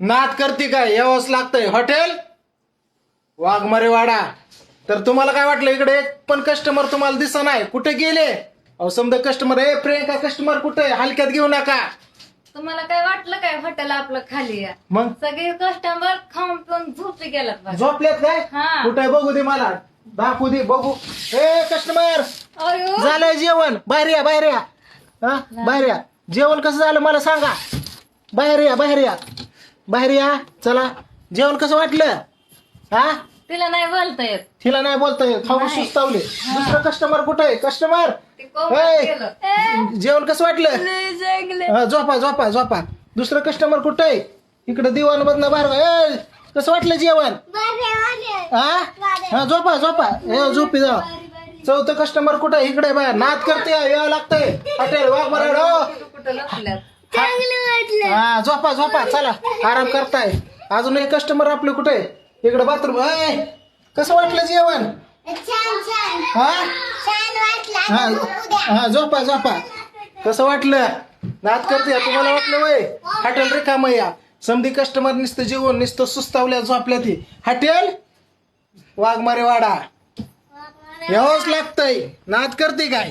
नाद करते काय? यावंच लागतंय. हॉटेल? वाघमारे वाडा तर तुम्हाला काय वाटलं इकडे? एक पण कस्टमर तुम्हाला दिसा नाही. कुठे गेले? अहो समजा कस्टमर ए प्रियंका कस्टमर कुठे आहे? हलक्यात घेऊ नका. तुम्हाला काय वाटलं काय? हॉटेल आपलं खाली आहे मग? सगळे कस्टमर खाऊन पिऊन झोपी गेलात बघा. झोपल्यात काय? हा. कुठे बघू दे मला. दाखवू दे बघू. ए कस्टमर अयो. झालंय जेवण. बाहेर या बाहेर या. हा? बाहेर या. जेवण कसं झालं? मला सांगा. बाहेर या बाहेर या. बाहेर या चला. जेवण कसं वाटलं? हा? तिला नाही बोलता येत. तिला नाही बोलता येत. खाऊन. सुस्तावले. दुसरं कस्टमर कुठे आहे? कस्टमर. जेवण कसं वाटलं? हा, झोपा झोपा झोपा. दुसरं कस्टमर कुठे आहे? इकडे दिवाण बदना बाहेर ए कसं वाटलं जेवण? हा? हा झोपा झोपा. ए झोपी जा. चौथं कस्टमर कुठे आहे? इकडे बाहेर. नाद करते यावं लागतंय. हॉटेल वाघ बरं कुठं लपल्यात? हा झोपा झोपा चला आराम करताय. अजून एक कस्टमर आपले कुठे? इकडे बाथरूम कसं वाटलं जेवण? हा? हा हा झोपा झोपा. कसं वाटलं? नाद करते तुम्हाला वाटलं वय? हॉटेल रिकाम या. समधी कस्टमर नुसतं जेवण नुसतं सुस्तावल्या झोपल्या ती. हॉटेल? वाघमारे वाडा. यावंच लागतंय. नाद करते काय?